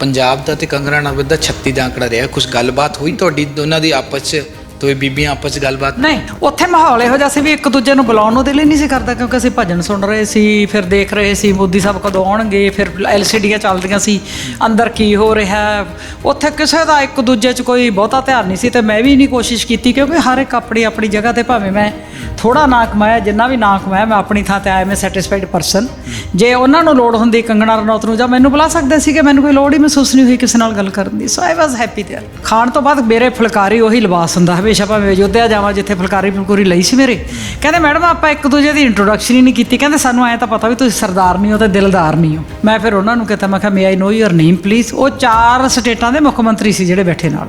ਪੰਜਾਬ ਦਾ ਤੇ ਕੰਗਨਾ ਰਣਾਵਤ ਦਾ 36 ਦਾ ਅੰਕੜਾ ਰਿਹਾ। ਕੁਝ ਗੱਲਬਾਤ ਹੋਈ ਤੁਹਾਡੀ? ਦੋਨਾਂ ਦੀ ਆਪਸ ਚ, ਦੋਵੇਂ ਬੀਬੀਆਂ ਆਪਸ ਚ ਗੱਲਬਾਤ? ਨਹੀਂ, ਉੱਥੇ ਮਾਹੌਲ ਇਹੋ ਜਿਹਾ ਸੀ ਵੀ ਇੱਕ ਦੂਜੇ ਨੂੰ ਬੁਲਾਉਣ ਨੂੰ ਦਿਲ ਹੀ ਨਹੀਂ ਸੀ ਕਰਦਾ ਕਿਉਂਕਿ ਅਸੀਂ ਭਜਨ ਸੁਣ ਰਹੇ ਸੀ, ਫਿਰ ਦੇਖ ਰਹੇ ਸੀ ਮੋਦੀ ਸਾਹਿਬ ਕਦੋਂ ਆਉਣਗੇ, ਫਿਰ ਐਲਸੀਡੀਆਂ ਚੱਲਦੀਆਂ ਸੀ, ਅੰਦਰ ਕੀ ਹੋ ਰਿਹਾ। ਉੱਥੇ ਕਿਸੇ ਦਾ ਇੱਕ ਦੂਜੇ 'ਚ ਕੋਈ ਬਹੁਤਾ ਧਿਆਨ ਨਹੀਂ ਸੀ ਤੇ ਮੈਂ ਵੀ ਨਹੀਂ ਕੋਸ਼ਿਸ਼ ਕੀਤੀ ਕਿਉਂਕਿ ਹਰ ਇੱਕ ਆਪਣੀ ਆਪਣੀ ਜਗ੍ਹਾ ਤੇ ਭਾਵੇਂ ਮੈਂ ਥੋੜਾ ਨਾ ਕਮਾਇਆ ਜਿੰਨਾ ਵੀ ਨਾ ਕਮਾਇਆ ਮੈਂ ਆਪਣੀ ਥਾਂ ਤੇ ਆਇਆ ਮੈਂ ਸੈਟੀਸਫਾਈਡ ਪਰਸਨ ਜੇ ਉਹਨਾਂ ਨੂੰ ਲੋੜ ਹੁੰਦੀ ਕੰਗਣਾ ਰਣੌਤ ਨੂੰ ਜਾਂ ਮੈਨੂੰ ਬੁਲਾ ਸਕਦੇ ਸੀ ਕਿ ਮੈਨੂੰ ਕੋਈ ਲੋੜ ਹੀ ਮਹਿਸੂਸ ਨਹੀਂ ਹੋਈ ਕਿਸੇ ਨਾਲ ਗੱਲ ਕਰਨ ਦੀ। ਸੋ ਆਈ ਵਾਸ ਹੈਪੀ ਦੇਅਰ ਖਾਣ ਤੋਂ ਬਾਅਦ ਮੇਰੇ ਫੁਲਕਾਰੀ ਉਹੀ ਲਿਬਾਸ ਹੁੰਦਾ ਹਮੇਸ਼ਾ ਭਾਵੇਂ ਅਯੋਧਿਆ ਜਾਵਾਂ ਜਿੱਥੇ ਫੁਲਕਾਰੀ ਫੁਲਕੂਰੀ ਲਈ ਸੀ ਮੇਰੇ। ਕਹਿੰਦੇ ਮੈਡਮ ਆਪਾਂ ਇੱਕ ਦੂਜੇ ਦੀ ਇੰਟਰੋਡਕਸ਼ਨ ਹੀ ਨਹੀਂ ਕੀਤੀ। ਕਹਿੰਦੇ ਸਾਨੂੰ ਐ ਤਾਂ ਪਤਾ ਵੀ ਤੁਸੀਂ ਸਰਦਾਰ ਨਹੀਂ ਹੋ ਤੇ ਦਿਲਦਾਰ ਨਹੀਂ ਹੋ। ਮੈਂ ਫਿਰ ਉਹਨਾਂ ਨੂੰ ਕਹਤਾ ਮੈਂ ਕਿਹਾ ਮੇ ਆਈ ਨੋ ਯੂਰ ਨੇਮ ਪਲੀਜ਼ ਉਹ ਚਾਰ ਸਟੇਟਾਂ ਦੇ ਮੁੱਖ ਮੰਤਰੀ ਸੀ ਜਿਹੜੇ ਬੈਠੇ ਨਾਲ।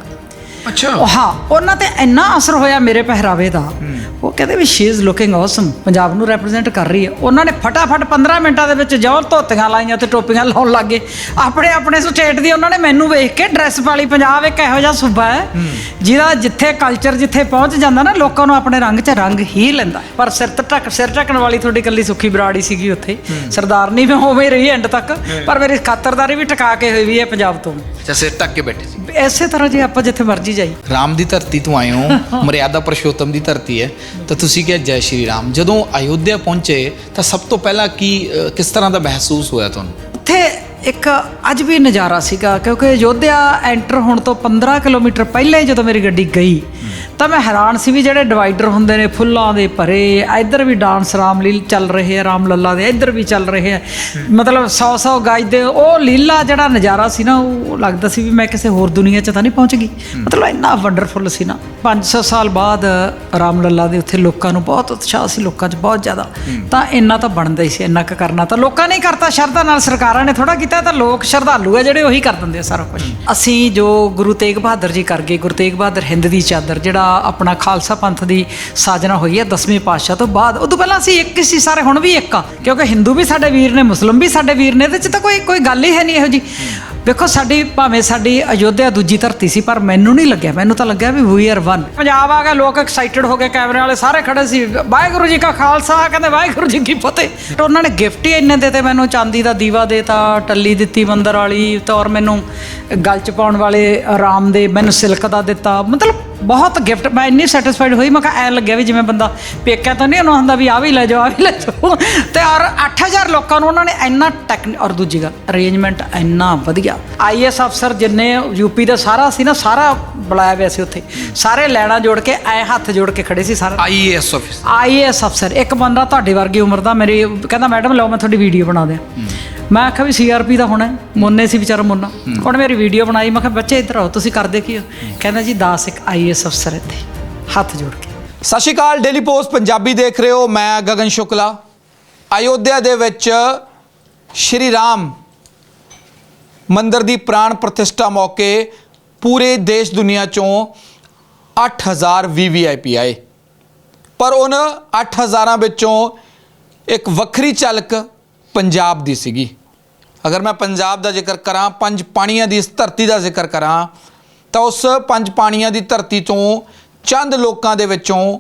ਅੱਛਾ। ਹਾਂ ਉਹਨਾਂ ਤੇ ਇੰਨਾ ਅਸਰ ਹੋਇਆ ਮੇਰੇ ਪਹਿਰਾਵੇ ਦਾ ਉਹ ਕਹਿੰਦੇ ਵੀ she is looking awesome Punjab ਨੂੰ ਰਿਪਰੈਜ਼ੈਂਟ ਕਰ ਰਹੀ ਹੈ। ਉਹਨਾਂ ਨੇ ਫਟਾਫਟ 15 ਮਿੰਟਾਂ ਦੇ ਵਿੱਚ ਜੌਲ ਧੋਤੀਆਂ ਲਾਈਆਂ ਤੇ ਟੋਪੀਆਂ ਲਾਉਣ ਲੱਗੇ ਆਪਣੇ ਆਪਣੇ ਸਟੇਟ ਦੀ ਉਹਨਾਂ ਨੇ ਮੈਨੂੰ ਵੇਖ ਕੇ ਡਰੈਸ ਵਾਲੀ ਪੰਜਾਬ ਇੱਕ ਇਹੋ ਜਿਹਾ ਸੂਬਾ ਹੈ ਜਿਹਦਾ ਜਿੱਥੇ ਕਲਚਰ ਜਿੱਥੇ ਪਹੁੰਚ ਜਾਂਦਾ ਨਾ ਲੋਕਾਂ ਨੂੰ ਆਪਣੇ ਰੰਗ 'ਚ ਰੰਗ ਹੀ ਲੈਂਦਾ ਪਰ ਸਿਰ ਢੱਕ ਸਿਰ ਢੱਕਣ ਵਾਲੀ ਤੁਹਾਡੀ ਕੱਲੀ ਸੁੱਖੀ ਬਰਾੜੀ ਸੀਗੀ ਉੱਥੇ। ਸਰਦਾਰਨੀ ਮੈਂ ਉਵੇਂ ਹੀ ਰਹੀ ਐਂਡ ਤੱਕ ਪਰ ਮੇਰੀ ਖਾਤਰਦਾਰੀ ਵੀ ਟਿਕਾ ਕੇ ਹੋਈ ਵੀ ਹੈ ਪੰਜਾਬ ਤੋਂ। ਅੱਛਾ ਸਿਰ ਢੱਕ ਕੇ ਬੈਠੇ ਸੀ। ਇਸੇ ਤਰ੍ਹਾਂ ਜੇ ਆਪਾਂ ਜਿੱਥੇ ਮਰਜ਼ੀ ਜਾਈ ਰਾਮ ਦੀ ਧਰਤੀ ਤੋਂ ਆਏ ਹੋ ਮਰਿਆਦਾ ਪੁਰਸ਼ੋਤਮ ਦੀ ਧਰਤੀ ਹੈ। ਤਾਂ ਤੁਸੀਂ ਕਿਹਾ ਜੈ ਸ਼੍ਰੀ ਰਾਮ। ਜਦੋਂ ਅਯੋਧਿਆ ਪਹੁੰਚੇ, ਤਾਂ ਸਭ ਤੋਂ ਪਹਿਲਾਂ ਕੀ ਕਿਸ ਤਰ੍ਹਾਂ ਦਾ ਮਹਿਸੂਸ ਹੋਇਆ ਤੁਹਾਨੂੰ? ਉੱਥੇ ਇੱਕ ਅੱਜ ਵੀ ਨਜ਼ਾਰਾ ਸੀਗਾ, ਕਿਉਂਕਿ ਅਯੋਧਿਆ ਐਂਟਰ ਹੋਣ ਤੋਂ 15 ਕਿਲੋਮੀਟਰ ਪਹਿਲਾਂ ਹੀ ਜਦੋਂ ਮੇਰੀ ਗੱਡੀ ਗਈ ਤਾਂ ਮੈਂ ਹੈਰਾਨ ਸੀ ਵੀ ਜਿਹੜੇ ਡਿਵਾਈਡਰ ਹੁੰਦੇ ਨੇ ਫੁੱਲਾਂ ਦੇ ਭਰੇ ਇੱਧਰ ਵੀ ਡਾਂਸ ਰਾਮਲੀਲ ਚੱਲ ਰਹੇ ਆ ਰਾਮ ਲੱਲਾ ਦੇ ਇੱਧਰ ਵੀ ਚੱਲ ਰਹੇ ਆ। ਮਤਲਬ 100 100 ਗਾਜ ਦੇ ਉਹ ਲੀਲਾ ਜਿਹੜਾ ਨਜ਼ਾਰਾ ਸੀ ਨਾ ਉਹ ਲੱਗਦਾ ਸੀ ਵੀ ਮੈਂ ਕਿਸੇ ਹੋਰ ਦੁਨੀਆ 'ਚ ਤਾਂ ਨਹੀਂ ਪਹੁੰਚ ਗਈ। ਮਤਲਬ ਇੰਨਾ ਵੰਡਰਫੁਲ ਸੀ ਨਾ। 500 ਸਾਲ ਬਾਅਦ ਰਾਮ ਲੱਲਾ ਦੇ ਉੱਥੇ ਲੋਕਾਂ ਨੂੰ ਬਹੁਤ ਉਤਸ਼ਾਹ ਸੀ ਲੋਕਾਂ 'ਚ ਬਹੁਤ ਜ਼ਿਆਦਾ। ਤਾਂ ਇੰਨਾ ਤਾਂ ਬਣਦਾ ਹੀ ਸੀ ਇੰਨਾ ਕੁ ਕਰਨਾ। ਤਾਂ ਲੋਕਾਂ ਨੇ ਕਰਤਾ ਸ਼ਰਧਾ ਨਾਲ ਸਰਕਾਰਾਂ ਨੇ ਥੋੜਾ ਕੀਤਾ ਤਾਂ ਲੋਕ ਸ਼ਰਧਾਲੂ ਆ ਜਿਹੜੇ ਉਹੀ ਕਰ ਦਿੰਦੇ ਆ ਸਾਰਾ ਕੁਝ ਅਸੀਂ ਜੋ ਗੁਰੂ ਤੇਗ ਬਹਾਦਰ ਜੀ ਕਰ ਗਏ ਗੁਰੂ ਤੇਗ ਬਹਾਦਰ ਹਿੰਦ ਦੀ ਚਾਦਰ ਜਿਹੜਾ ਆਪਣਾ ਖਾਲਸਾ ਪੰਥ ਦੀ ਸਾਜਨਾ ਹੋਈ ਹੈ ਦਸਵੇਂ ਪਾਤਸ਼ਾਹ ਤੋਂ ਬਾਅਦ। ਉਦੋਂ ਪਹਿਲਾਂ ਅਸੀਂ ਇੱਕ ਸੀ, ਸਾਰੇ ਹੁਣ ਵੀ ਇੱਕ ਆ। ਕਿਉਂਕਿ ਹਿੰਦੂ ਵੀ ਸਾਡੇ ਵੀਰ ਨੇ, ਮੁਸਲਮ ਵੀ ਸਾਡੇ ਵੀਰ ਨੇ, ਇਹਦੇ 'ਚ ਤਾਂ ਕੋਈ ਕੋਈ ਗੱਲ ਹੀ ਹੈ ਨਹੀਂ ਇਹੋ ਜੀ। ਵੇਖੋ, ਸਾਡੀ, ਭਾਵੇਂ ਸਾਡੀ ਅਯੋਧਿਆ ਦੂਜੀ ਧਰਤੀ ਸੀ, ਪਰ ਮੈਨੂੰ ਨਹੀਂ ਲੱਗਿਆ। ਮੈਨੂੰ ਤਾਂ ਲੱਗਿਆ ਵੀ ਵੀ ਆਰ ਵਨ ਪੰਜਾਬ ਆ ਗਿਆ, ਲੋਕ ਐਕਸਾਈਟਡ ਹੋ ਗਏ, ਕੈਮਰੇ ਵਾਲੇ ਸਾਰੇ ਖੜੇ ਸੀ। ਵਾਹਿਗੁਰੂ ਜੀ ਕਾ ਖਾਲਸਾ, ਕਹਿੰਦੇ ਵਾਹਿਗੁਰੂ ਜੀ ਕੀ ਫਤਿਹ। ਤੇ ਉਹਨਾਂ ਨੇ ਗਿਫਟ ਹੀ ਇੰਨੇ ਦਿੱਤੇ ਮੈਨੂੰ, ਚਾਂਦੀ ਦਾ ਦੀਵਾ ਦੇਤਾ, ਟੱਲੀ ਦਿੱਤੀ ਮੰਦਰ ਵਾਲੀ ਤੌਰ ਮੈਨੂੰ ਗਲ ਚ ਪਾਉਣ ਵਾਲੇ ਆਰਾਮ ਦੇ, ਮੈਨੂੰ ਸਿਲਕ ਦਾ ਦਿੱਤਾ। ਮਤਲਬ ਬਹੁਤ ਗਿਫਟ ਮੈਂ ਇੰਨੀ ਸੈਟੀਸਫਾਈਡ ਹੋਈ ਮੈਂ ਕਿਹਾ ਐ ਲੱਗਿਆ ਵੀ ਜਿਵੇਂ ਬੰਦਾ ਪੇਕਿਆ ਤਾਂ ਨਹੀਂ ਉਹਨੂੰ ਹੁੰਦਾ ਵੀ ਆ ਵੀ ਲੈ ਜਾਓ ਆ ਵੀ ਲੈ ਜਾਓ। ਤੇ ਔਰ 8000 ਲੋਕਾਂ ਨੂੰ ਉਹਨਾਂ ਨੇ ਇੰਨਾ ਟੈਕਨੀ ਔਰ ਦੂਜੀ ਗੱਲ ਅਰੇਂਜਮੈਂਟ ਇੰਨਾ ਵਧੀਆ। ਆਈਐਸ ਅਫਸਰ ਜਿੰਨੇ ਯੂਪੀ ਦਾ ਸਾਰਾ ਸੀ ਨਾ ਸਾਰਾ ਬੁਲਾਇਆ ਹੋਇਆ ਸੀ ਉੱਥੇ। ਸਾਰੇ ਲੈਣਾ ਜੋੜ ਕੇ ਐ ਹੱਥ ਜੋੜ ਕੇ ਖੜੇ ਸੀ ਸਾਰਾ। ਆਈਏਐਸ ਆਫਿਸ ਆਈਐਸ ਅਫਸਰ ਇੱਕ ਬੰਦਾ ਤੁਹਾਡੀ ਵਰਗੀ ਉਮਰ ਦਾ ਮੇਰੇ ਕਹਿੰਦਾ ਮੈਡਮ ਲਓ ਮੈਂ ਤੁਹਾਡੀ ਵੀਡੀਓ ਬਣਾ ਦਿਆਂ। ਮੈਂ ਆਖਿਆ ਵੀ ਸੀਆਰਪੀ ਦਾ ਹੋਣਾ। ਮੋਨੇ ਸੀ ਵਿਚਾਰਾ ਮੋਨਾ। ਉਹਨੇ ਮੇਰੀ ਵੀਡੀਓ ਬਣਾਈ ਮੈਂ ਕਿਹਾ ਬੱਚੇ ਇੱਧਰ ਆਓ ਤੁਸੀਂ ਕਰਦੇ ਕੀ ਹੋ ਕਹਿੰਦਾ ਜੀ ਦਾਸ ਇੱਕ ਆਈਐਸ ਅਫਸਰ ਇੱਥੇ ਹੱਥ ਜੋੜ ਕੇ। ਸਤਿ ਸ਼੍ਰੀ ਅਕਾਲ ਡੇਲੀ ਪੋਸਟ ਪੰਜਾਬੀ ਦੇਖ ਰਹੇ ਹੋ ਮੈਂ ਗਗਨ ਸ਼ੁਕਲਾ। ਅਯੋਧਿਆ ਦੇ ਵਿੱਚ ਸ਼੍ਰੀ ਰਾਮ ਮੰਦਿਰ ਦੀ ਪ੍ਰਾਣ ਪ੍ਰਤਿਸ਼ਠਾ ਮੌਕੇ ਪੂਰੇ ਦੇਸ਼ ਦੁਨੀਆ ਚੋਂ 8000 ਵੀਵੀਆਈਪੀ ਆਏ। ਪਰ ਉਹਨਾਂ 8000 ਵਿੱਚੋਂ ਇੱਕ ਵੱਖਰੀ ਝਲਕ ਪੰਜਾਬ ਦੀ ਸੀਗੀ। ਅਗਰ ਮੈਂ ਪੰਜਾਬ ਦਾ ਜ਼ਿਕਰ ਕਰਾਂ, ਪੰਜ ਪਾਣੀਆਂ ਦੀ ਇਸ ਧਰਤੀ ਦਾ ਜ਼ਿਕਰ ਕਰਾਂ, ਤਾਂ ਉਸ ਪੰਜ ਪਾਣੀਆਂ ਦੀ ਧਰਤੀ ਤੋਂ ਚੰਦ ਲੋਕਾਂ ਦੇ ਵਿੱਚੋਂ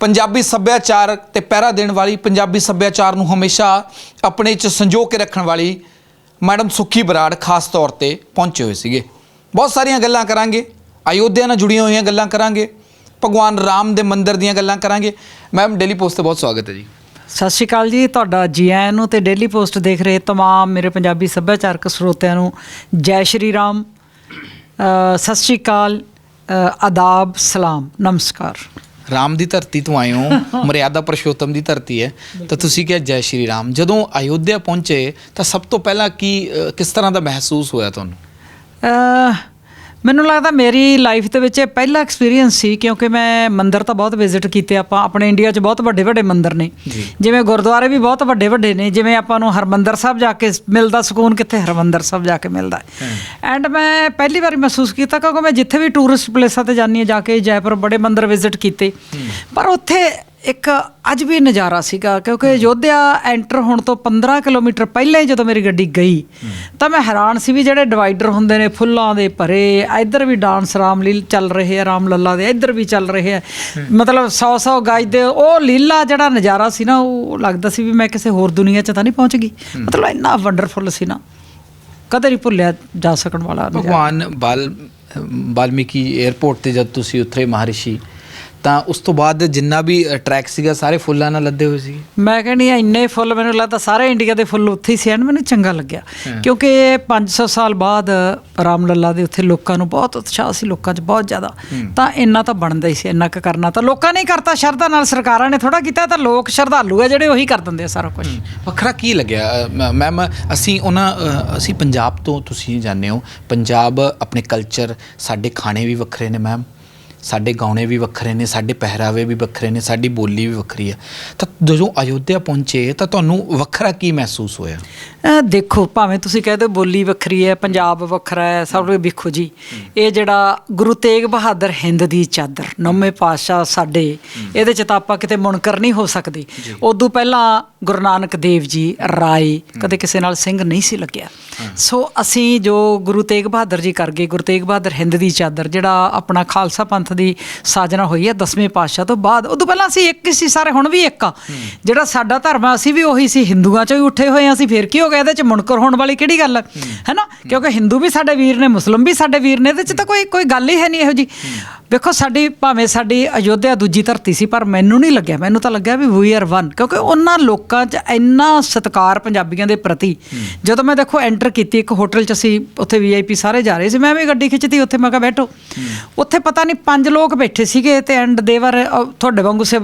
ਪੰਜਾਬੀ ਸੱਭਿਆਚਾਰ ਤੇ ਪਹਿਰਾ ਦੇਣ ਵਾਲੀ, ਪੰਜਾਬੀ ਸੱਭਿਆਚਾਰ ਨੂੰ ਹਮੇਸ਼ਾ ਆਪਣੇ 'ਚ ਸੰਜੋ ਕੇ ਰੱਖਣ ਵਾਲੀ ਮੈਡਮ ਸੁੱਖੀ ਬਰਾੜ ਖਾਸ ਤੌਰ ਤੇ ਪਹੁੰਚੇ ਹੋਏ ਸੀਗੇ। ਬਹੁਤ ਸਾਰੀਆਂ ਗੱਲਾਂ ਕਰਾਂਗੇ, ਅਯੋਧਿਆ ਨਾਲ ਜੁੜੀਆਂ ਹੋਈਆਂ ਗੱਲਾਂ ਕਰਾਂਗੇ, ਭਗਵਾਨ ਰਾਮ ਦੇ ਮੰਦਿਰ ਦੀਆਂ ਗੱਲਾਂ ਕਰਾਂਗੇ। ਮੈਮ ਡੇਲੀ ਪੋਸਟ ਤੇ ਬਹੁਤ ਸਵਾਗਤ ਹੈ ਜੀ। ਸਤਿ ਸ਼੍ਰੀ ਅਕਾਲ ਜੀ ਤੁਹਾਡਾ ਜੀ ਆਇਆਂ ਨੂੰ ਤੇ ਡੇਲੀ ਪੋਸਟ ਦੇਖ ਰਹੇ तमाम ਮੇਰੇ ਪੰਜਾਬੀ ਸੱਭਿਆਚਾਰਕ ਸਰੋਤਿਆਂ ਨੂੰ ਜੈ ਸ਼੍ਰੀ ਰਾਮ ਅ, ਸਤਿ ਸ਼੍ਰੀ ਅਕਾਲ ਅ, ਆਦਾਬ ਸਲਾਮ ਨਮਸਕਾਰ ਰਾਮ ਦੀ ਧਰਤੀ ਤੋਂ ਆਏ ਹੋ ਮਰਿਆਦਾ ਪੁਰਸ਼ੋਤਮ ਦੀ ਧਰਤੀ ਹੈ ਤਾਂ ਤੁਸੀਂ ਕਿਹਾ ਜੈ ਸ਼੍ਰੀ ਰਾਮ ਜਦੋਂ ਅਯੋਧਿਆ ਪਹੁੰਚੇ ਤਾਂ ਸਭ ਤੋਂ ਪਹਿਲਾਂ ਕੀ ਅ, ਕਿਸ ਤਰ੍ਹਾਂ ਦਾ ਮਹਿਸੂਸ ਹੋਇਆ ਤੁਹਾਨੂੰ ਅ, ਮੈਨੂੰ ਲੱਗਦਾ ਮੇਰੀ ਲਾਈਫ ਦੇ ਵਿੱਚ ਇਹ ਪਹਿਲਾ ਐਕਸਪੀਰੀਅੰਸ ਸੀ ਕਿਉਂਕਿ ਮੈਂ ਮੰਦਿਰ ਤਾਂ ਬਹੁਤ ਵਿਜ਼ਿਟ ਕੀਤੇ ਆਪਾਂ ਆਪਣੇ ਇੰਡੀਆ 'ਚ ਬਹੁਤ ਵੱਡੇ ਵੱਡੇ ਮੰਦਿਰ ਨੇ। ਜਿਵੇਂ ਗੁਰਦੁਆਰੇ ਵੀ ਬਹੁਤ ਵੱਡੇ ਵੱਡੇ ਨੇ ਜਿਵੇਂ ਆਪਾਂ ਨੂੰ ਹਰਮੰਦਰ ਸਾਹਿਬ ਜਾ ਕੇ ਮਿਲਦਾ ਸਕੂਨ ਕਿੱਥੇ? ਹਰਮੰਦਰ ਸਾਹਿਬ ਜਾ ਕੇ ਮਿਲਦਾ। ਐਂਡ ਮੈਂ ਪਹਿਲੀ ਵਾਰੀ ਮਹਿਸੂਸ ਕੀਤਾ ਕਿਉਂਕਿ ਮੈਂ ਜਿੱਥੇ ਵੀ ਟੂਰਿਸਟ ਪਲੇਸਾਂ ਤੇ ਜਾਂਦੀ ਹਾਂ ਜਾ ਕੇ ਜੈਪੁਰ ਬੜੇ ਮੰਦਿਰ ਵਿਜ਼ਿਟ ਕੀਤੇ। ਪਰ ਉੱਥੇ ਇੱਕ ਅੱਜ ਵੀ ਨਜ਼ਾਰਾ ਸੀਗਾ ਕਿਉਂਕਿ ਯੋਧਿਆ ਐਂਟਰ ਹੋਣ ਤੋਂ 15 ਕਿਲੋਮੀਟਰ ਪਹਿਲਾਂ ਹੀ ਜਦੋਂ ਮੇਰੀ ਗੱਡੀ ਗਈ ਤਾਂ ਮੈਂ ਹੈਰਾਨ ਸੀ ਵੀ ਜਿਹੜੇ ਡਿਵਾਈਡਰ ਹੁੰਦੇ ਨੇ ਫੁੱਲਾਂ ਦੇ ਭਰੇ ਇੱਧਰ ਵੀ ਡਾਂਸ ਰਾਮਲੀਲ ਚੱਲ ਰਹੇ ਆ ਰਾਮ ਲੱਲਾ ਦੇ ਇੱਧਰ ਵੀ ਚੱਲ ਰਹੇ ਆ। ਮਤਲਬ 100 100 ਗਾਜ ਦੇ ਉਹ ਲੀਲਾ ਜਿਹੜਾ ਨਜ਼ਾਰਾ ਸੀ ਨਾ ਉਹ ਲੱਗਦਾ ਸੀ ਵੀ ਮੈਂ ਕਿਸੇ ਹੋਰ ਦੁਨੀਆ 'ਚ ਤਾਂ ਨਹੀਂ ਪਹੁੰਚ ਗਈ। ਮਤਲਬ ਇੰਨਾ ਵੰਡਰਫੁਲ ਸੀ ਨਾ ਕਦੇ ਨਹੀਂ ਭੁੱਲਿਆ ਜਾ ਸਕਣ ਵਾਲਾ। ਭਗਵਾਨ ਬਾਲ ਬਾਲਮੀਕੀ 에ਅਰਪੋਰਟ ਤੇ ਜਦ ਤੁਸੀਂ ਉਤਰੇ ਮਹਾਰਿਸ਼ੀ ਤਾਂ ਉਸ ਤੋਂ ਬਾਅਦ ਜਿੰਨਾ ਵੀ ਟਰੈਕ ਸੀਗਾ ਸਾਰੇ ਫੁੱਲਾਂ ਨਾਲ ਲੱਦੇ ਹੋਏ ਸੀ ਮੈਂ ਕਹਿੰਦੀ ਆ ਇੰਨੇ ਫੁੱਲ ਮੈਨੂੰ ਲੱਗਦਾ ਸਾਰੇ ਇੰਡੀਆ ਦੇ ਫੁੱਲ ਉੱਥੇ ਹੀ ਸੀ ਐਨ ਮੈਨੂੰ ਚੰਗਾ ਲੱਗਿਆ। ਕਿਉਂਕਿ 500 ਸਾਲ ਬਾਅਦ ਰਾਮ ਲੱਲਾ ਦੇ ਉੱਥੇ ਲੋਕਾਂ ਨੂੰ ਬਹੁਤ ਉਤਸ਼ਾਹ ਸੀ ਲੋਕਾਂ 'ਚ ਬਹੁਤ ਜ਼ਿਆਦਾ। ਤਾਂ ਇੰਨਾ ਤਾਂ ਬਣਦਾ ਹੀ ਸੀ ਇੰਨਾ ਕੁ ਕਰਨਾ ਤਾਂ। ਲੋਕਾਂ ਨੇ ਕਰਤਾ ਸ਼ਰਧਾ ਨਾਲ ਸਰਕਾਰਾਂ ਨੇ ਥੋੜਾ ਕੀਤਾ ਤਾਂ ਲੋਕ ਸ਼ਰਧਾਲੂ ਆ ਜਿਹੜੇ ਉਹੀ ਕਰ ਦਿੰਦੇ ਆ ਸਾਰਾ ਕੁਝ ਵੱਖਰਾ ਕੀ ਲੱਗਿਆ? ਮੈਮ ਅਸੀਂ ਉਹਨਾਂ ਅਸੀਂ ਪੰਜਾਬ ਤੋਂ ਤੁਸੀਂ ਜਾਣਦੇ ਹੋ। ਪੰਜਾਬ ਆਪਣੇ ਕਲਚਰ ਸਾਡੇ ਖਾਣੇ ਵੀ ਵੱਖਰੇ ਨੇ ਮੈਮ। ਸਾਡੇ ਗਾਉਣੇ ਵੀ ਵੱਖਰੇ ਨੇ ਸਾਡੇ ਪਹਿਰਾਵੇ ਵੀ ਵੱਖਰੇ ਨੇ ਸਾਡੀ ਬੋਲੀ ਵੀ ਵੱਖਰੀ ਹੈ ਤਾਂ ਜਦੋਂ ਅਯੋਧਿਆ ਪਹੁੰਚੇ ਤਾਂ ਤੁਹਾਨੂੰ ਵੱਖਰਾ ਕੀ ਮਹਿਸੂਸ ਹੋਇਆ? ਦੇਖੋ ਭਾਵੇਂ ਤੁਸੀਂ ਕਹਦੇ ਬੋਲੀ ਵੱਖਰੀ ਹੈ ਪੰਜਾਬ ਵੱਖਰਾ ਹੈ ਸਭ ਨੂੰ ਵੇਖੋ ਜੀ। ਇਹ ਜਿਹੜਾ ਗੁਰੂ ਤੇਗ ਬਹਾਦਰ ਹਿੰਦ ਦੀ ਚਾਦਰ ਨੌਵੇਂ ਪਾਤਸ਼ਾਹ ਸਾਡੇ ਇਹਦੇ ਚ ਤਾਂ ਆਪਾਂ ਕਿਤੇ ਮੁਨਕਰ ਨਹੀਂ ਹੋ ਸਕਦੇ। ਉਦੋਂ ਪਹਿਲਾਂ ਗੁਰੂ ਨਾਨਕ ਦੇਵ ਜੀ ਰਾਏ ਕਦੇ ਕਿਸੇ ਨਾਲ ਸਿੰਘ ਨਹੀਂ ਸੀ ਲੱਗਿਆ। ਸੋ ਅਸੀਂ ਜੋ ਗੁਰੂ ਤੇਗ ਬਹਾਦਰ ਜੀ ਕਰ ਗਏ, ਗੁਰੂ ਤੇਗ ਬਹਾਦਰ ਹਿੰਦ ਦੀ ਚਾਦਰ, ਜਿਹੜਾ ਆਪਣਾ ਖਾਲਸਾ ਪੰਥ ਦੀ ਸਾਜਨਾ ਹੋਈ ਹੈ ਦਸਵੇਂ ਪਾਤਸ਼ਾਹ ਤੋਂ ਬਾਅਦ, ਉਦੋਂ ਪਹਿਲਾਂ ਅਸੀਂ ਇੱਕ ਹੀ ਸੀ, ਸਾਰੇ ਹੁਣ ਵੀ ਇੱਕ ਆ। ਜਿਹੜਾ ਸਾਡਾ ਧਰਮ ਆ, ਅਸੀਂ ਵੀ ਉਹੀ ਸੀ, ਹਿੰਦੂਆਂ ਚੋਂ ਹੀ ਉੱਠੇ ਹੋਏ ਆ ਅਸੀਂ, ਫੇਰ ਕੀ ਹੋ ਗਿਆ ਇਹਦੇ ਚ ਮੁਨਕਰ ਹੋਣ ਵਾਲੀ ਕਿਹੜੀ ਗੱਲ ਹੈ ਹੈਨਾ? ਕਿਉਂਕਿ ਹਿੰਦੂ ਵੀ ਸਾਡੇ ਵੀਰ ਨੇ, ਮੁਸਲਮ ਵੀ ਸਾਡੇ ਵੀਰ ਨੇ, ਇਹਦੇ ਚ ਤਾਂ ਕੋਈ ਕੋਈ ਗੱਲ ਹੀ ਹੈ ਨਹੀਂ ਇਹੋ ਜੀ। ਵੇਖੋ, ਸਾਡੀ, ਭਾਵੇਂ ਸਾਡੀ ਅਯੋਧਿਆ ਦੂਜੀ ਧਰਤੀ ਸੀ, ਪਰ ਮੈਨੂੰ ਨਹੀਂ ਲੱਗਿਆ, ਮੈਨੂੰ ਤਾਂ ਲੱਗਿਆ ਵੀ ਵੀ ਆਰ ਵਨ ਕਿਉਂਕਿ ਉਹਨਾਂ ਲੋਕਾਂ 'ਚ ਇੰਨਾ ਸਤਿਕਾਰ ਪੰਜਾਬੀਆਂ ਦੇ ਪ੍ਰਤੀ, ਜਦੋਂ ਮੈਂ ਦੇਖੋ ਐਂਟਰ ਕੀਤੀ ਇੱਕ ਹੋਟਲ 'ਚ ਅਸੀਂ ਉੱਥੇ ਵੀਆਈਪੀ ਸਾਰੇ ਜਾ ਰਹੇ ਸੀ। ਮੈਂ ਵੀ ਗੱਡੀ ਖਿੱਚਦੀ ਉੱਥੇ ਮੈਂ ਕਿਹਾ ਬੈਠੋ। ਉੱਥੇ ਪਤਾ ਨਹੀਂ ਪੰਜ ਲੋਕ ਬੈਠੇ ਸੀਗੇ ਤੇ ਐਂਡ ਦੇਵਰ ਤੁਹਾਡੇ ਵਾਂਗੂ ਸੇ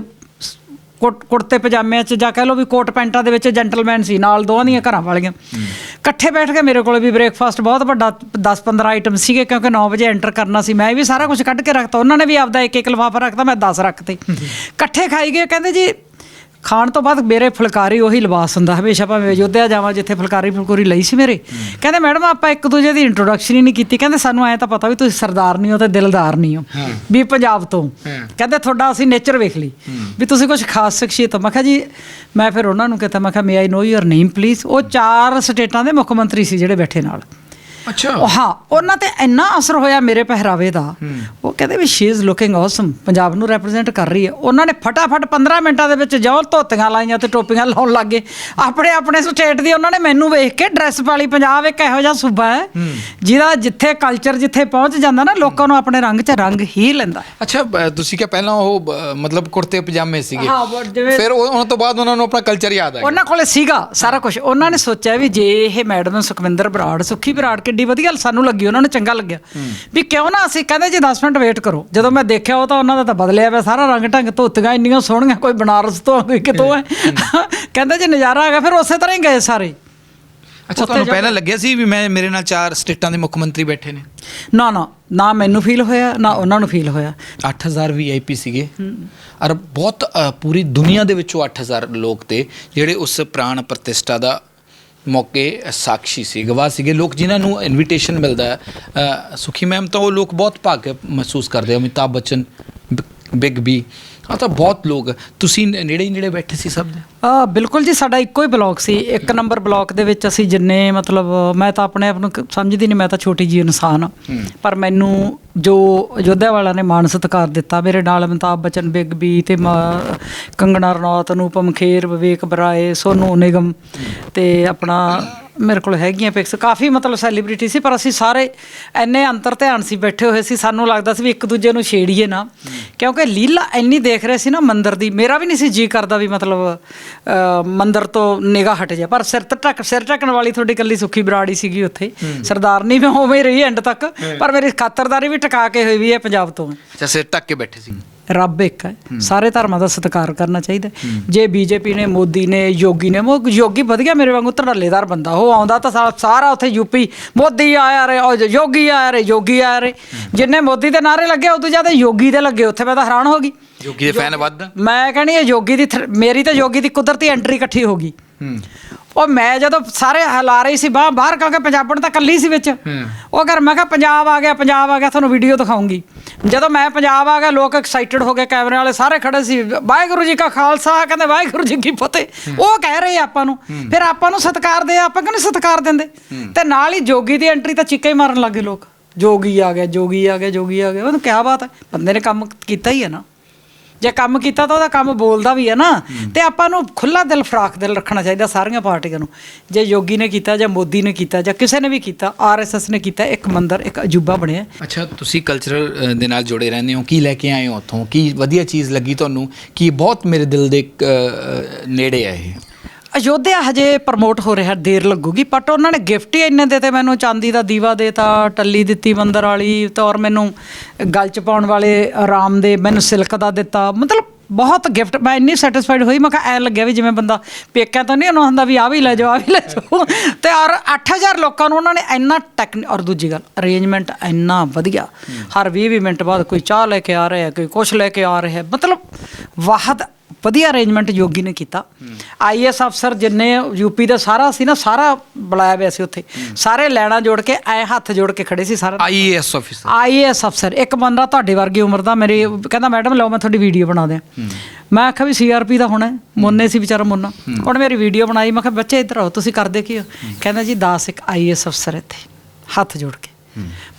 ਕੁੜ- ਕੁੜਤੇ ਪਜਾਮਿਆਂ 'ਚ ਜਾਂ ਕਹਿ ਲਓ ਵੀ ਕੋਟ ਪੈਂਟਾਂ ਦੇ ਵਿੱਚ ਜੈਂਟਲਮੈਨ ਸੀ ਨਾਲ ਦੋਵਾਂ ਦੀਆਂ ਘਰਾਂ ਵਾਲੀਆਂ। ਇਕੱਠੇ ਬੈਠ ਕੇ ਮੇਰੇ ਕੋਲ ਵੀ ਬ੍ਰੇਕਫਾਸਟ ਬਹੁਤ ਵੱਡਾ 10-15 ਆਈਟਮ ਸੀਗੇ ਕਿਉਂਕਿ 9 ਵਜੇ ਐਂਟਰ ਕਰਨਾ ਸੀ। ਮੈਂ ਵੀ ਸਾਰਾ ਕੁਝ ਕੱਢ ਕੇ ਰੱਖਤਾ। ਉਹਨਾਂ ਨੇ ਵੀ ਆਪਦਾ ਇੱਕ ਇੱਕ ਲਿਫਾਫਾ ਰੱਖਤਾ ਮੈਂ 10 ਰੱਖਤੇ। ਇਕੱਠੇ ਖਾਈ ਗਏ। ਕਹਿੰਦੇ ਜੀ ਖਾਣ ਤੋਂ ਬਾਅਦ ਮੇਰੇ ਫੁਲਕਾਰੀ ਉਹੀ ਲਿਬਾਸ ਹੁੰਦਾ ਹਮੇਸ਼ਾ ਭਾਵੇਂ ਅਯੋਧਿਆ ਜਾਵਾਂ ਜਿੱਥੇ ਫੁਲਕਾਰੀ ਫੁਲਕੂਰੀ ਲਈ ਸੀ ਮੇਰੇ। ਕਹਿੰਦੇ ਮੈਡਮ ਆਪਾਂ ਇੱਕ ਦੂਜੇ ਦੀ ਇੰਟਰੋਡਕਸ਼ਨ ਹੀ ਨਹੀਂ ਕੀਤੀ। ਕਹਿੰਦੇ ਸਾਨੂੰ ਐ ਤਾਂ ਪਤਾ ਵੀ ਤੁਸੀਂ ਸਰਦਾਰ ਨਹੀਂ ਹੋ ਤੇ ਦਿਲਦਾਰ ਨਹੀਂ ਹੋ ਵੀ ਪੰਜਾਬ ਤੋਂ। ਕਹਿੰਦੇ ਤੁਹਾਡਾ ਅਸੀਂ ਨੇਚਰ ਵੇਖ ਲਈ ਵੀ ਤੁਸੀਂ ਕੁਝ ਖਾਸ ਸ਼ਖਸੀਅਤ ਹੋ। ਮੈਂ ਕਿਹਾ ਜੀ ਮੈਂ ਫਿਰ ਉਹਨਾਂ ਨੂੰ ਕਹਤਾ ਮੈਂ ਕਿਹਾ ਮੇ ਆਈ ਨੋ ਯੂਰ ਨੇਮ ਪਲੀਜ਼ ਉਹ ਚਾਰ ਸਟੇਟਾਂ ਦੇ ਮੁੱਖ ਮੰਤਰੀ ਸੀ ਜਿਹੜੇ ਬੈਠੇ ਨਾਲ। ਅੱਛਾ। ਉਹ ਹਾਂ ਉਹਨਾਂ ਤੇ ਇੰਨਾ ਅਸਰ ਹੋਇਆ ਮੇਰੇ ਪਹਿਰਾਵੇ ਦਾ। ਉਹ ਕਹਿੰਦੇ ਵੀ she is looking awesome Punjab ਨੂੰ ਰਿਪਰੈਜ਼ੈਂਟ ਕਰ ਰਹੀ ਹੈ। ਉਹਨਾਂ ਨੇ ਫਟਾਫਟ 15 ਮਿੰਟਾਂ ਦੇ ਵਿੱਚ ਜੋ ਧੋਤੀਆਂ ਲਾਈਆਂ ਤੇ ਟੋਪੀਆਂ ਲਾਉਣ ਲੱਗੇ ਆਪਣੇ ਆਪਣੇ ਸਟੇਟ ਦੀ ਉਹਨਾਂ ਨੇ ਮੈਨੂੰ ਵੇਖ ਕੇ ਡਰੈਸ ਪਾਲੀ ਪੰਜਾਬ ਇੱਕ ਇਹੋ ਜਿਹਾ ਸੂਬਾ ਹੈ ਜਿਹਦਾ ਜਿੱਥੇ ਕਲਚਰ ਜਿੱਥੇ ਪਹੁੰਚ ਜਾਂਦਾ ਨਾ ਲੋਕਾਂ ਨੂੰ ਆਪਣੇ ਰੰਗ 'ਚ ਰੰਗ ਹੀ ਲੈਂਦਾ ਹੈ। ਅੱਛਾ ਤੁਸੀਂ ਕਿਹਾ ਪਹਿਲਾਂ ਉਹ ਮਤਲਬ ਕੁੜਤੇ ਪਜਾਮੇ ਸੀਗੇ। ਫਿਰ ਉਹ- ਉਹਨਾਂ ਤੋਂ ਬਾਅਦ ਉਹਨਾਂ ਨੂੰ ਆਪਣਾ ਕਲਚਰ ਯਾਦ ਆ ਗਿਆ। ਉਹਨਾਂ ਕੋਲੇ ਸੀਗਾ ਸਾਰਾ ਕੁਝ ਉਹਨਾਂ ਨੇ ਸੋਚਿਆ ਵੀ ਜੇ ਇਹ ਮੈਡਮ ਸੁਖਵਿੰਦਰ ਬਰਾੜ ਸੁਖੀ ਬਰਾੜ ਕਿੱਡੀ ਵਧੀਆ ਸਾਨੂੰ ਲੱਗੀ ਉਹਨਾਂ ਨੂੰ ਚੰਗਾ ਲੱਗਿਆ। ਵੀ ਕਿਉਂ ਨਾ ਅਸੀਂ ਕਹਿੰਦੇ ਜੀ 10 ਮਿੰਟ ਵੇਟ ਕਰੋ। ਜਦੋਂ ਮੈਂ ਦੇਖਿਆ ਉਹ ਤਾਂ ਉਹਨਾਂ ਦਾ ਤਾਂ ਬਦਲਿਆ ਪਿਆ ਸਾਰਾ ਰੰਗ ਢੰਗ ਧੋਤੀਆਂ ਇੰਨੀਆਂ ਸੋਹਣੀਆਂ ਕੋਈ ਬਨਾਰਸ ਤੋਂ ਕੋਈ ਕਿਤੋਂ ਹੈ। ਕਹਿੰਦੇ ਜੀ ਨਜ਼ਾਰਾ ਆ ਗਿਆ ਫਿਰ ਉਸੇ ਤਰ੍ਹਾਂ ਹੀ ਗਏ ਸਾਰੇ। ਅੱਛਾ ਤੁਹਾਨੂੰ ਪਹਿਲਾਂ ਲੱਗਿਆ ਸੀ ਵੀ ਮੈਂ ਮੇਰੇ ਨਾਲ ਚਾਰ ਸਟੇਟਾਂ ਦੇ ਮੁੱਖ ਮੰਤਰੀ ਬੈਠੇ ਨੇ? ਨਾ ਨਾ ਨਾ ਮੈਨੂੰ ਫੀਲ ਹੋਇਆ ਨਾ ਉਹਨਾਂ ਨੂੰ ਫੀਲ ਹੋਇਆ। 8000 ਵੀਆਈਪੀ ਸੀਗੇ। ਔਰ ਬਹੁਤ ਪੂਰੀ ਦੁਨੀਆ ਦੇ ਵਿੱਚੋਂ 8000 ਲੋਕ ਤੇ ਜਿਹੜੇ ਉਸ ਪ੍ਰਾਣ ਪ੍ਰਤਿਸ਼ਠਾ ਦਾ ਮੌਕੇ ਸਾਖੀ ਸੀ ਗਵਾਹ ਸੀਗੇ। ਲੋਕ ਜਿਨ੍ਹਾਂ ਨੂੰ ਇਨਵੀਟੇਸ਼ਨ ਮਿਲਦਾ ਹੈ ਅ, ਸੁਖੀ ਮੈਮ ਤਾਂ ਉਹ ਲੋਕ ਬਹੁਤ ਭਾਗ ਮਹਿਸੂਸ ਕਰਦੇ ਆ ਅਮਿਤਾਭ ਬੱਚਨ ਬਿ ਬਿਗ ਬੀ। ਆ ਤਾਂ ਬਹੁਤ ਲੋਕ ਤੁਸੀਂ ਨੇੜੇ ਹੀ ਨੇੜੇ ਬੈਠੇ ਸੀ ਸਭ ਦੇ। ਆ ਬਿਲਕੁਲ ਜੀ ਸਾਡਾ ਇੱਕੋ ਹੀ ਬਲਾਕ ਸੀ। ਇੱਕ ਨੰਬਰ ਬਲਾਕ ਦੇ ਵਿੱਚ ਅਸੀਂ ਜਿੰਨੇ ਮਤਲਬ ਮੈਂ ਤਾਂ ਆਪਣੇ ਆਪ ਨੂੰ ਕ- ਸਮਝਦੀ ਨਹੀਂ ਮੈਂ ਤਾਂ ਛੋਟੀ ਜੀ ਇਨਸਾਨ ਹਾਂ। ਪਰ ਮੈਨੂੰ ਜੋ ਯੋਧਿਆ ਵਾਲਾ ਨੇ ਮਾਣ ਸਤਿਕਾਰ ਦਿੱਤਾ ਮੇਰੇ ਨਾਲ ਅਮਿਤਾਭ ਬਚਨ ਬਿਗ ਬੀ ਤੇ ਮ- ਕੰਗਣਾ ਰਣੌਤ ਅਨੂਪਮ ਖੇਰ ਵਿਵੇਕ ਬਰਾਏ ਸੋਨੂ ਨਿਗਮ ਤੇ ਆਪਣਾ ਮੇਰੇ ਕੋਲ ਹੈਗੀਆਂ ਪਿਕਸ ਕਾਫੀ ਮਤਲਬ ਸੈਲੀਬ੍ਰਿਟੀ ਸੀ ਪਰ ਅਸੀਂ ਸਾਰੇ ਐਨੇ ਅੰਤਰ ਧਿਆਨ ਸੀ ਬੈਠੇ ਹੋਏ ਸੀ ਸਾਨੂੰ ਲੱਗਦਾ ਸੀ ਵੀ ਇੱਕ ਦੂਜੇ ਨੂੰ ਛੇੜੀਏ ਨਾ। ਕਿਉਂਕਿ ਲੀਲਾ ਇੰਨੀ ਦੇਖ ਰਹੇ ਸੀ ਨਾ ਮੰਦਿਰ ਦੀ ਮੇਰਾ ਵੀ ਨਹੀਂ ਸੀ ਜੀ ਕਰਦਾ ਵੀ ਮਤਲਬ ਮੰਦਿਰ ਤੋਂ ਨਿਗਾਹ ਹਟ ਜਾ। ਪਰ ਸਿਰ ਤੇ ਢੱਕ ਸਿਰ ਢੱਕਣ ਵਾਲੀ ਤੁਹਾਡੀ ਕੱਲੀ ਸੁੱਖੀ ਬਰਾੜੀ ਸੀਗੀ ਉੱਥੇ। ਸਰਦਾਰਨੀ ਮੈਂ ਉਵੇਂ ਰਹੀ ਐਂਡ ਤੱਕ। ਪਰ ਮੇਰੀ ਖਾਤਰਦਾਰੀ ਵੀ ਟਿਕਾ ਕੇ ਹੋਈ ਵੀ ਹੈ ਪੰਜਾਬ ਤੋਂ। ਅੱਛਾ ਸਿਰ ਢੱਕ ਕੇ ਬੈਠੇ ਸੀ। ਰੱਬ ਇੱਕ ਹੈ। ਸਾਰੇ ਧਰਮਾਂ ਦਾ ਸਤਿਕਾਰ ਕਰਨਾ ਚਾਹੀਦਾ। ਜੇ ਬੀਜੇਪੀ ਨੇ ਮੋਦੀ ਨੇ ਯੋਗੀ ਨੇ ਉਹ ਯੋਗੀ ਵਧੀਆ ਮੇਰੇ ਵਾਂਗੂ ਧੜੱਲੇਦਾਰ ਬੰਦਾ ਉਹ ਆਉਂਦਾ ਤਾਂ ਸਾਰਾ ਉੱਥੇ ਯੂਪੀ ਮੋਦੀ ਆਇਆ ਰੇ ਉਹ ਯੋਗੀ ਆਇਆ ਰੇ ਯੋਗੀ ਆਇਆ ਰੇ। ਜਿੰਨੇ ਮੋਦੀ ਦੇ ਨਾਰੇ ਲੱਗੇ ਉਦੋਂ ਜ਼ਿਆਦਾ ਯੋਗੀ ਦੇ ਲੱਗੇ ਉੱਥੇ ਮੈਂ ਤਾਂ ਹੈਰਾਨ ਹੋ ਗਈ। ਯੋਗੀ ਦੇ ਫੈਨ ਵੱਧ? ਮੈਂ ਕਹਿੰਦੀ ਇਹ ਯੋਗੀ ਦੀ ਮੇਰੀ ਤਾਂ ਯੋਗੀ ਦੀ ਕੁਦਰਤੀ ਐਂਟਰੀ ਇਕੱਠੀ ਹੋ ਗਈ। ਉਹ ਮੈਂ ਜਦੋਂ ਸਾਰੇ ਹਿਲਾ ਰਹੀ ਸੀ ਬਾਹਰ ਬਾਹਰ ਕਿਉਂਕਿ ਪੰਜਾਬਣ ਤਾਂ ਕੱਲੀ ਸੀ ਵਿੱਚ। ਉਹ ਕਰ ਮੈਂ ਕਿਹਾ ਪੰਜਾਬ ਆ ਗਿਆ ਪੰਜਾਬ ਆ ਗਿਆ ਤੁਹਾਨੂੰ ਵੀਡੀਓ ਦਿਖਾਉਂਗੀ। ਜਦੋਂ ਮੈਂ ਪੰਜਾਬ ਆ ਗਿਆ ਲੋਕ ਐਕਸਾਈਟਡ ਹੋ ਗਏ ਕੈਮਰੇ ਵਾਲੇ ਸਾਰੇ ਖੜੇ ਸੀ। ਵਾਹਿਗੁਰੂ ਜੀ ਕਾ ਖਾਲਸਾ ਕਹਿੰਦੇ ਵਾਹਿਗੁਰੂ ਜੀ ਕੀ ਫਤਿਹ। ਉਹ ਕਹਿ ਰਹੇ ਆਪਾਂ ਨੂੰ। ਫਿਰ ਆਪਾਂ ਨੂੰ ਸਤਿਕਾਰ ਦੇ ਆਪਾਂ ਕਿਉਂ ਨਹੀਂ ਸਤਿਕਾਰ ਦਿੰਦੇ? ਤੇ ਨਾਲ ਹੀ ਜੋਗੀ ਦੀ ਐਂਟਰੀ ਤਾਂ ਚੀਕਾਂ ਹੀ ਮਾਰਨ ਲੱਗੇ ਲੋਕ। ਜੋਗੀ ਆ ਗਿਆ ਜੋਗੀ ਆ ਗਿਆ ਜੋਗੀ ਆ ਗਿਆ। ਉਹਨੂੰ ਕਿਆ ਬਾਤ ਹੈ। ਬੰਦੇ ਨੇ ਕੰਮ ਕੀਤਾ ਹੀ ਹੈ ਨਾ। ਜੇ ਕੰਮ ਕੀਤਾ ਤਾਂ ਉਹਦਾ ਕੰਮ ਬੋਲਦਾ ਵੀ ਹੈ ਨਾ। ਤੇ ਆਪਾਂ ਨੂੰ ਖੁੱਲਾ ਦਿਲ, ਫਰਾਕ ਦਿਲ ਰੱਖਣਾ ਚਾਹੀਦਾ ਸਾਰੀਆਂ ਪਾਰਟੀਆਂ ਨੂੰ। ਜੇ ਯੋਗੀ ਨੇ ਕੀਤਾ, ਜਾਂ ਮੋਦੀ ਨੇ ਕੀਤਾ, ਜਾਂ ਕਿਸੇ ਨੇ ਵੀ ਕੀਤਾ ਆਰਐਸਐਸ ਨੇ ਕੀਤਾ, ਇੱਕ ਮੰਦਰ, ਇੱਕ ਅਜੂਬਾ ਬਣਿਆ। ਅੱਛਾ, ਤੁਸੀਂ ਕਲਚਰਲ ਦੇ ਨਾਲ ਜੁੜੇ ਰਹਿੰਦੇ ਹੋ। ਕੀ ਲੈ ਕੇ ਆਏ ਹੋ ਉੱਥੋਂ? ਕੀ ਵਧੀਆ ਚੀਜ਼ ਲੱਗੀ ਤੁਹਾਨੂੰ? ਕੀ ਬਹੁਤ ਮੇਰੇ ਦਿਲ ਦੇ ਨੇੜੇ ਹੈ ਇਹ? ਅਯੋਧਿਆ ਹਜੇ ਪ੍ਰਮੋਟ ਹੋ ਰਿਹਾ, ਦੇਰ ਲੱਗੂਗੀ ਬਟ ਉਹਨਾਂ ਨੇ ਗਿਫਟ ਹੀ ਇੰਨੇ ਦਿੱਤੇ ਮੈਨੂੰ, ਚਾਂਦੀ ਦਾ ਦੀਵਾ ਦੇਤਾ, ਟੱਲੀ ਦਿੱਤੀ ਮੰਦਰ ਵਾਲੀ, ਤੇ ਔਰ ਮੈਨੂੰ ਗਲ ਚ ਪਾਉਣ ਵਾਲੇ ਆਰਾਮ ਦੇ, ਮੈਨੂੰ ਸਿਲਕ ਦਾ ਦਿੱਤਾ, ਮਤਲਬ ਬਹੁਤ ਗਿਫਟ ਮੈਂ ਇੰਨੀ ਸੈਟੀਸਫਾਈਡ ਹੋਈ, ਮੈਂ ਕਿਹਾ ਐ ਲੱਗਿਆ ਵੀ ਜਿਵੇਂ ਬੰਦਾ ਪੇਕਿਆਂ ਤੋਂ ਨਹੀਂ ਉਹਨੂੰ ਹੁੰਦਾ ਵੀ ਆ ਵੀ ਲੈ ਜਾਓ ਆ ਵੀ ਲੈ ਜਾਓ। ਤੇ ਔਰ 8000 ਲੋਕਾਂ ਨੂੰ ਉਹਨਾਂ ਨੇ ਇੰਨਾ ਟੈਕਨੀ ਔਰ ਦੂਜੀ ਗੱਲ ਅਰੇਂਜਮੈਂਟ ਇੰਨਾ ਵਧੀਆ। ਹਰ 20 20 ਮਿੰਟ ਬਾਅਦ ਕੋਈ ਚਾਹ ਲੈ ਕੇ ਆ ਰਿਹਾ, ਕੋਈ ਕੁਛ ਲੈ ਕੇ ਆ ਰਿਹਾ, ਮਤਲਬ ਵਾਹਦ ਵਧੀਆ ਅਰੇਂਜਮੈਂਟ ਯੋਗੀ ਨੇ ਕੀਤਾ। ਆਈਐਸ ਅਫਸਰ ਜਿੰਨੇ ਯੂਪੀ ਦਾ ਸਾਰਾ ਸੀ ਨਾ ਸਾਰਾ ਬੁਲਾਇਆ ਹੋਇਆ ਸੀ ਉੱਥੇ। ਸਾਰੇ ਲੈਣਾ ਜੋੜ ਕੇ ਐ ਹੱਥ ਜੋੜ ਕੇ ਖੜੇ ਸੀ ਸਾਰਾ। ਆਈਏਐਸ ਆਫੀਸਰ ਆਈਏਐਸ ਅਫਸਰ ਇੱਕ ਬੰਦਾ ਤੁਹਾਡੇ ਵਰਗੀ ਉਮਰ ਦਾ ਮੇਰੇ ਕਹਿੰਦਾ ਮੈਡਮ ਲਓ ਮੈਂ ਤੁਹਾਡੀ ਵੀਡੀਓ ਬਣਾ ਦਿਆਂ। ਮੈਂ ਆਖਿਆ ਵੀ ਸੀਆਰਪੀ ਦਾ ਹੋਣਾ। ਮੋਨੇ ਸੀ ਵਿਚਾਰਾ ਮੋਨਾ। ਉਹਨੇ ਮੇਰੀ ਵੀਡੀਓ ਬਣਾਈ। ਮੈਂ ਕਿਹਾ ਬੱਚੇ ਇੱਧਰ ਆਓ ਤੁਸੀਂ ਕਰਦੇ ਕੀ ਹੋ? ਕਹਿੰਦਾ ਜੀ ਦਾਸ ਇੱਕ ਆਈਏਐਸ ਅਫਸਰ ਇੱਥੇ ਹੱਥ ਜੋੜ ਕੇ।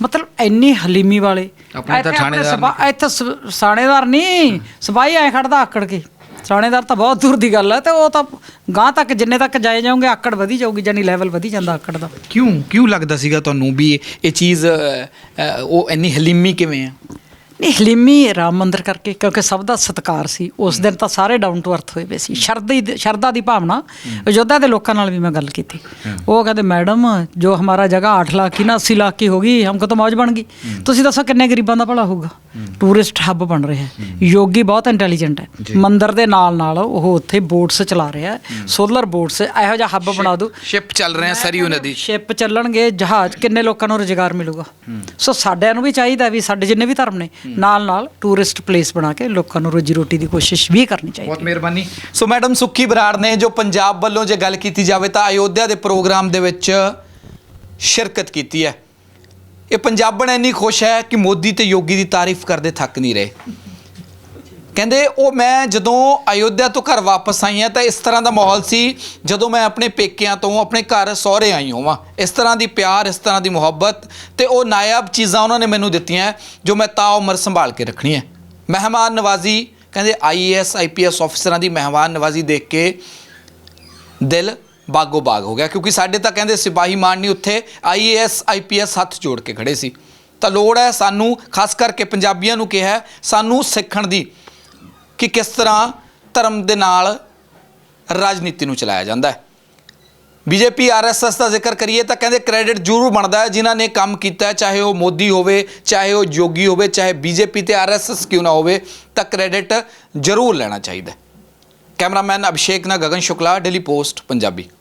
ਮਤਲਬ ਇੰਨੀ ਹਲੀਮੀ ਵਾਲੇ। ਆਪਣੇ ਤਾਂ ਥਾਣੇਦਾਰ ਇੱਥੇ ਸਾਣੇਦਾਰ ਨਹੀਂ ਸਬਾਈ ਐ ਖੜਦਾ ਆਕੜ ਕੇ। ਸਾਣੇਦਾਰ ਤਾਂ ਬਹੁਤ ਦੂਰ ਦੀ ਗੱਲ ਹੈ ਤੇ ਉਹ ਤਾਂ ਗਾਂ ਤੱਕ ਜਿੰਨੇ ਤੱਕ ਜਾਏ ਜਾਓਗੇ ਆਕੜ ਵਧੀ ਜਾਊਗੀ ਜਾਨੀ ਲੈਵਲ ਵਧੀ ਜਾਂਦਾ ਆਕੜ ਦਾ। ਕਿਉਂ? ਕਿਉਂ ਲੱਗਦਾ ਸੀਗਾ ਤੁਹਾਨੂੰ ਵੀ ਇਹ- ਚੀਜ਼ ਅ, ਅ, ਉਹ ਇੰਨੀ ਹਲੀਮੀ ਕਿਵੇਂ ਆ? ਨਹੀਂ ਹਲੀਮੀ ਰਾਮ ਮੰਦਿਰ ਕਰਕੇ ਕਿਉਂਕਿ ਸਭ ਦਾ ਸਤਿਕਾਰ ਸੀ। ਉਸ ਦਿਨ ਤਾਂ ਸਾਰੇ ਡਾਊਨ ਟੂ ਅਰਥ ਹੋਏ ਪਏ ਸੀ। ਸ਼ਰਧੀ ਸ਼ਰਧਾ ਦੀ ਭਾਵਨਾ ਅਯੋਧਿਆ ਦੇ ਲੋਕਾਂ ਨਾਲ ਵੀ ਮੈਂ ਗੱਲ ਕੀਤੀ। ਉਹ ਕਹਿੰਦੇ ਮੈਡਮ ਜੋ ਹਮਾਰਾ ਜਗ੍ਹਾ 8 ਲੱਖ ਕੀ ਨਾ 80 ਲੱਖ ਕੀ ਹੋ ਗਈ ਹਮਕੋ ਤਾਂ ਮੌਜ ਬਣ ਗਈ। ਤੁਸੀਂ ਦੱਸੋ ਕਿੰਨੇ ਗਰੀਬਾਂ ਦਾ ਭਲਾ ਹੋਊਗਾ? ਟੂਰਿਸਟ ਹੱਬ ਬਣ ਰਿਹਾ ਹੈ। ਯੋਗੀ ਬਹੁਤ ਇੰਟੈਲੀਜੈਂਟ ਹੈ। ਮੰਦਿਰ ਦੇ ਨਾਲ ਨਾਲ ਉਹ ਉੱਥੇ ਬੋਟਸ ਚਲਾ ਰਿਹਾ ਹੈ। ਸੋਲਰ ਬੋਟਸ ਇਹੋ ਜਿਹਾ ਹੱਬ ਬਣਾ ਦੋ ਸ਼ਿਪ ਚੱਲ ਰਹੇ ਆ ਸਰੀਓ ਨਦੀ। ਸ਼ਿਪ ਚੱਲਣਗੇ ਜਹਾਜ਼ ਕਿੰਨੇ ਲੋਕਾਂ ਨੂੰ ਰੁਜ਼ਗਾਰ ਮਿਲੂਗਾ? ਸੋ ਸਾਡਿਆਂ ਨੂੰ ਵੀ ਚਾਹੀਦਾ ਵੀ ਸਾਡੇ ਜਿੰਨੇ ਵੀ ਧਰਮ ਨੇ ਨਾਲ ਨਾਲ ਟੂਰਿਸਟ ਪਲੇਸ ਬਣਾ ਕੇ ਲੋਕਾਂ ਨੂੰ ਰੋਜੀ ਰੋਟੀ ਦੀ ਕੋਸ਼ਿਸ਼ ਵੀ ਕਰਨੀ ਚਾਹੀਦੀ ਬਹੁਤ ਮਿਹਰਬਾਨੀ। ਸੋ ਮੈਡਮ ਸੁੱਖੀ ਬਰਾੜ ਨੇ ਜੋ ਪੰਜਾਬ ਵੱਲੋਂ ਜੇ ਗੱਲ ਕੀਤੀ ਜਾਵੇ ਤਾਂ ਅਯੋਧਿਆ ਦੇ ਪ੍ਰੋਗਰਾਮ ਦੇ ਵਿੱਚ ਸ਼ਿਰਕਤ ਕੀਤੀ ਹੈ। ਇਹ ਪੰਜਾਬਣ ਇੰਨੀ ਖੁਸ਼ ਹੈ ਕਿ ਮੋਦੀ ਤੇ ਯੋਗੀ ਦੀ ਤਾਰੀਫ ਕਰਦੇ ਥੱਕ ਨਹੀਂ ਰਹੇ। ਕਹਿੰਦੇ ਉਹ ਮੈਂ ਜਦੋਂ ਅਯੋਧਿਆ ਤੋਂ ਘਰ ਵਾਪਸ ਆਈ ਹਾਂ ਤਾਂ ਇਸ ਤਰ੍ਹਾਂ ਦਾ ਮਾਹੌਲ ਸੀ ਜਦੋਂ ਮੈਂ ਆਪਣੇ ਪੇਕਿਆਂ ਤੋਂ, ਆਪਣੇ ਘਰ ਸਹੁਰੇ ਆਈ ਹੋਵਾਂ। ਇਸ ਤਰ੍ਹਾਂ ਦੀ ਪਿਆਰ, ਇਸ ਤਰ੍ਹਾਂ ਦੀ ਮੁਹੱਬਤ ਤੇ ਉਹ ਨਾਇਬ ਚੀਜ਼ਾਂ ਉਹਨਾਂ ਨੇ ਮੈਨੂੰ ਦਿੱਤੀਆਂ ਜੋ ਮੈਂ ਤਾਂ ਉਮਰ ਸੰਭਾਲ ਕੇ ਰੱਖਣੀ ਹੈ। ਮਹਿਮਾਨ ਨਵਾਜ਼ੀ, ਕਹਿੰਦੇ ਆਈਏਐਸ ਆਈਪੀਐਸ ਅਫਸਰਾਂ ਦੀ ਮਹਿਮਾਨ ਨਵਾਜ਼ੀ ਦੇਖ ਕੇ ਦਿਲ ਬਾਗੋ ਬਾਗ ਹੋ ਗਿਆ ਕਿਉਂਕਿ ਸਾਡੇ ਤਾਂ ਕਹਿੰਦੇ ਸਿਪਾਹੀ ਮਾਨ ਨਹੀਂ ਉੱਥੇ ਆਈਏਐਸ ਆਈਪੀਐਸ ਹੱਥ ਜੋੜ ਕੇ ਖੜੇ ਸੀ। ਤਾਂ ਲੋੜ ਹੈ ਸਾਨੂੰ, ਖਾਸ ਕਰਕੇ ਪੰਜਾਬੀਆਂ ਨੂੰ ਕਿਹਾ ਸਾਨੂੰ ਸਿੱਖਣ ਦੀ ਕਿ ਕਿਸ ਤਰ੍ਹਾਂ ਧਰਮ ਦੇ ਨਾਲ ਰਾਜਨੀਤੀ ਨੂੰ ਚਲਾਇਆ ਜਾਂਦਾ ਹੈ। ਬੀਜੇਪੀ, ਆਰਐਸਐਸ ਦਾ ਜ਼ਿਕਰ ਕਰੀਏ ਤਾਂ ਕਹਿੰਦੇ ਕ੍ਰੈਡਿਟ ਜ਼ਰੂਰ ਬਣਦਾ ਹੈ। ਜਿਨ੍ਹਾਂ ਨੇ ਕੰਮ ਕੀਤਾ ਚਾਹੇ ਉਹ ਮੋਦੀ ਹੋਵੇ, ਚਾਹੇ ਉਹ ਜੋਗੀ ਹੋਵੇ, ਚਾਹੇ ਬੀਜੇਪੀ ਤੇ ਆਰਐਸਐਸ ਕਿਉਂ ਨਾ ਹੋਵੇ, ਤਾਂ ਕ੍ਰੈਡਿਟ ਜ਼ਰੂਰ ਲੈਣਾ ਚਾਹੀਦਾ ਕੈਮਰਾਮੈਨ ਅਭਿਸ਼ੇਕ ਨਾਲ ਗਗਨ ਸ਼ੁਕਲਾ, ਡੇਲੀ ਪੋਸਟ, ਪੰਜਾਬੀ।